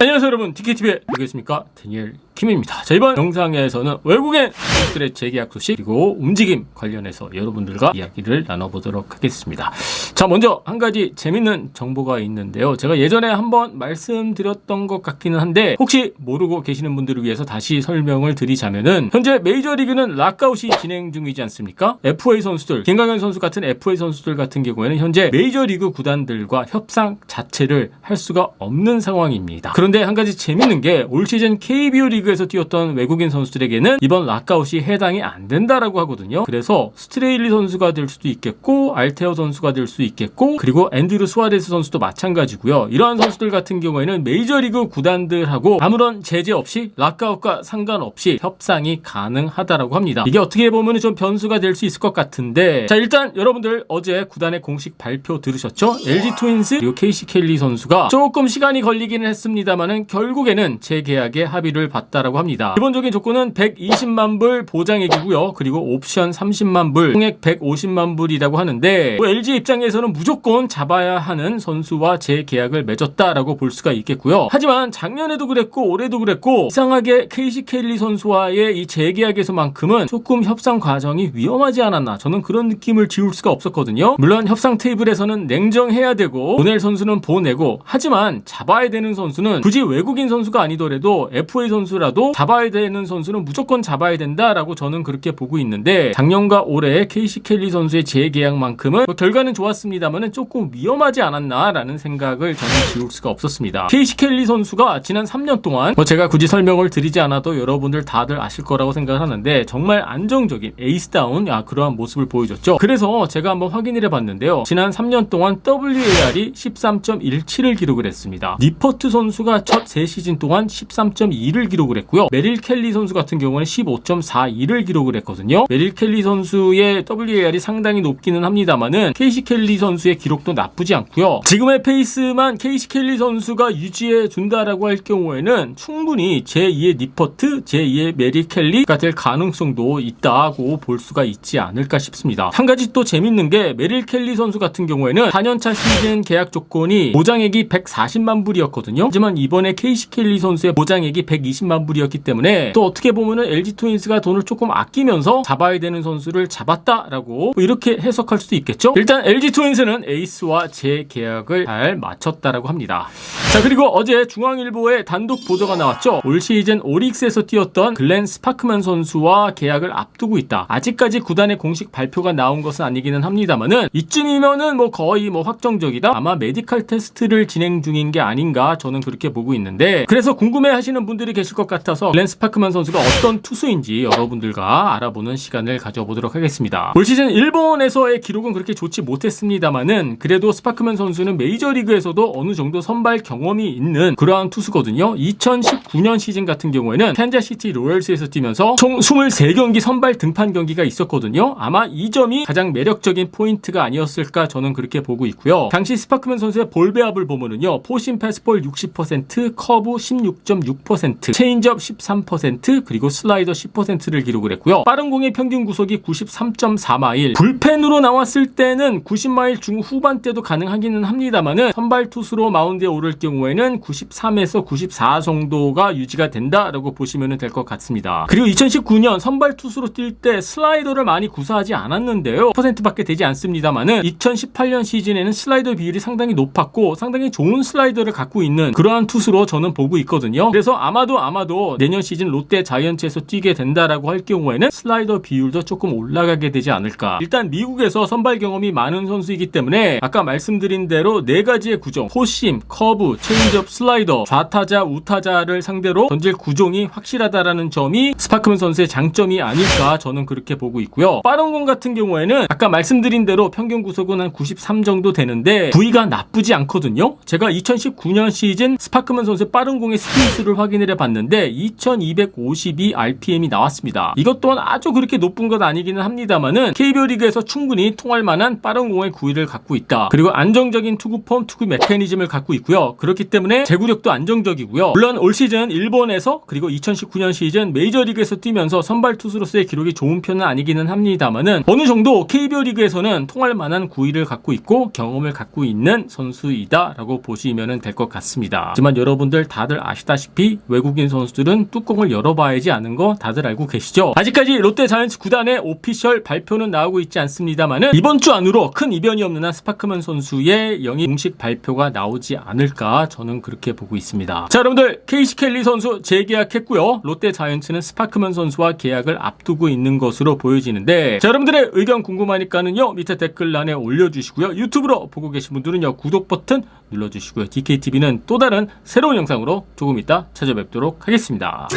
안녕하세요 여러분. DKTV의 누구겠습니까? 데니엘 킴입니다. 자 이번 영상에서는 외국인 선수들의 재계약 소식 그리고 움직임 관련해서 여러분들과 이야기를 나눠보도록 하겠습니다. 자 먼저 한 가지 재밌는 정보가 있는데요. 제가 예전에 한번 말씀드렸던 것 같기는 한데 혹시 모르고 계시는 분들을 위해서 다시 설명을 드리자면은 현재 메이저리그는 락아웃이 진행 중이지 않습니까? FA 선수들 김강현 선수 같은 FA 선수들 같은 경우에는 현재 메이저리그 구단들과 협상 자체를 할 수가 없는 상황입니다. 그런데 한 가지 재밌는 게 올 시즌 KBO 리그 에서 뛰었던 외국인 선수들에게는 이번 락아웃이 해당이 안 된다라고 하거든요. 그래서 스트레일리 선수가 될 수도 있겠고 알테어 선수가 될 수 있겠고 그리고 앤드루 수아레스 선수도 마찬가지고요. 이러한 선수들 같은 경우에는 메이저리그 구단들하고 아무런 제재 없이 락아웃과 상관없이 협상이 가능하다라고 합니다. 이게 어떻게 보면 좀 변수가 될 수 있을 것 같은데 자 일단 여러분들 어제 구단의 공식 발표 들으셨죠? LG 트윈스 그리고 KC 켈리 선수가 조금 시간이 걸리기는 했습니다만은 결국에는 재계약에 합의를 봤다 라고 합니다. 기본적인 조건은 120만 불 보장액이고요. 그리고 옵션 30만 불, 총액 150만 불이라고 하는데 뭐 LG 입장에서는 무조건 잡아야 하는 선수와 재계약을 맺었다라고 볼 수가 있겠고요. 하지만 작년에도 그랬고 올해도 그랬고 이상하게 KC 켈리 선수와의 이 재계약에서만큼은 조금 협상 과정이 위험하지 않았나 저는 그런 느낌을 지울 수가 없었거든요. 물론 협상 테이블에서는 냉정해야 되고 보낼 선수는 보내고 하지만 잡아야 되는 선수는 굳이 외국인 선수가 아니더라도 FA 선수라 도 잡아야 되는 선수는 무조건 잡아야 된다라고 저는 그렇게 보고 있는데 작년과 올해 KC 켈리 선수의 재계약만큼은 뭐 결과는 좋았습니다만은 조금 위험하지 않았나라는 생각을 저는 지울 수가 없었습니다. KC 켈리 선수가 지난 3년 동안 뭐 제가 굳이 설명을 드리지 않아도 여러분들 다들 아실 거라고 생각을 하는데 정말 안정적인 에이스다운 야, 그러한 모습을 보여줬죠. 그래서 제가 한번 확인을 해봤는데요. 지난 3년 동안 WAR이 13.17을 기록을 했습니다. 니퍼트 선수가 첫 3시즌 동안 13.2를 기록을 했고요. 메릴 켈리 선수 같은 경우는 15.42를 기록을 했거든요. 메릴 켈리 선수의 WAR이 상당히 높기는 합니다만은 케이시 켈리 선수의 기록도 나쁘지 않고요. 지금의 페이스만 케이시 켈리 선수가 유지해 준다라고 할 경우에는 충분히 제2의 니퍼트, 제2의 메릴 켈리가 될 가능성도 있다고 볼 수가 있지 않을까 싶습니다. 한 가지 또 재밌는 게 메릴 켈리 선수 같은 경우에는 4년차 시즌 계약 조건이 보장액이 140만 불이었거든요. 하지만 이번에 케이시 켈리 선수의 보장액이 120만 불이었기 때문에 또 어떻게 보면은 LG 트윈스가 돈을 조금 아끼면서 잡아야 되는 선수를 잡았다라고 뭐 이렇게 해석할 수도 있겠죠. 일단 LG 트윈스는 에이스와 재계약을 잘 마쳤다라고 합니다. 자 그리고 어제 중앙일보에 단독 보도가 나왔죠. 올 시즌 오릭스에서 뛰었던 글렌 스파크만 선수와 계약을 앞두고 있다. 아직까지 구단의 공식 발표가 나온 것은 아니기는 합니다만은 이쯤이면은 뭐 거의 뭐 확정적이다. 아마 메디칼 테스트를 진행 중인 게 아닌가 저는 그렇게 보고 있는데 그래서 궁금해하시는 분들이 계실 것 같아서 글렌 스파크만 선수가 어떤 투수인지 여러분들과 알아보는 시간을 가져보도록 하겠습니다. 올 시즌 일본에서의 기록은 그렇게 좋지 못했습니다만은 그래도 스파크만 선수는 메이저리그에서도 어느 정도 선발 경험이 있는 그러한 투수거든요. 2019년 시즌 같은 경우에는 캔자시티 로열스에서 뛰면서 총 23경기 선발 등판 경기가 있었거든요. 아마 이 점이 가장 매력적인 포인트가 아니었을까 저는 그렇게 보고 있고요. 당시 스파크맨 선수의 볼 배합을 보면은요. 포신 패스볼 60%, 커브 16.6%, 체인 지업 13%, 그리고 슬라이더 10%를 기록을 했고요. 빠른 공의 평균 구속이 93.4마일. 불펜으로 나왔을 때는 90마일 중후반 때도 가능하기는 합니다만은 선발 투수로 마운드에 오를 경우에는 93에서 94 정도가 유지가 된다라고 보시면 될 것 같습니다. 그리고 2019년 선발 투수로 뛸 때 슬라이더를 많이 구사하지 않았는데요. 퍼센트밖에 되지 않습니다만은 2018년 시즌에는 슬라이더 비율이 상당히 높았고 상당히 좋은 슬라이더를 갖고 있는 그러한 투수로 저는 보고 있거든요. 그래서 아마도 아마도 내년 시즌 롯데 자이언츠에서 뛰게 된다라고 할 경우에는 슬라이더 비율도 조금 올라가게 되지 않을까. 일단 미국에서 선발 경험이 많은 선수이기 때문에 아까 말씀드린 대로 네 가지의 구종, 포심, 커브, 체인지업, 슬라이더, 좌타자, 우타자를 상대로 던질 구종이 확실하다라는 점이 스파크맨 선수의 장점이 아닐까 저는 그렇게 보고 있고요. 빠른 공 같은 경우에는 아까 말씀드린 대로 평균 구속은 한 93 정도 되는데 부위가 나쁘지 않거든요. 제가 2019년 시즌 스파크맨 선수의 빠른 공의 스피드를 확인을 해봤는데 했는데 2252 RPM이 나왔습니다. 이것 또한 아주 그렇게 높은 건 아니기는 합니다만은 KBO 리그에서 충분히 통할 만한 빠른 공의 구위를 갖고 있다. 그리고 안정적인 투구 폼, 투구 메커니즘을 갖고 있고요. 그렇기 때문에 제구력도 안정적이고요. 물론 올 시즌 일본에서 그리고 2019년 시즌 메이저리그에서 뛰면서 선발 투수로서의 기록이 좋은 편은 아니기는 합니다만은 어느 정도 KBO 리그에서는 통할 만한 구위를 갖고 있고 경험을 갖고 있는 선수이다라고 보시면 될 것 같습니다. 하지만 여러분들 다들 아시다시피 외국인 선수 들은 뚜껑을 열어봐야지 아는 거 다들 알고 계시죠? 아직까지 롯데 자이언츠 구단의 오피셜 발표는 나오고 있지 않습니다만은 이번 주 안으로 큰 이변이 없는 한 스파크먼 선수의 영입 공식 발표가 나오지 않을까 저는 그렇게 보고 있습니다. 자 여러분들 케이시 켈리 선수 재계약했고요. 롯데 자이언츠는 스파크먼 선수와 계약을 앞두고 있는 것으로 보여지는데 자 여러분들의 의견 궁금하니까는요 밑에 댓글란에 올려주시고요. 유튜브로 보고 계신 분들은요 구독 버튼 눌러주시고요. DKTV는 또 다른 새로운 영상으로 조금 이따 찾아뵙도록 하겠습니다.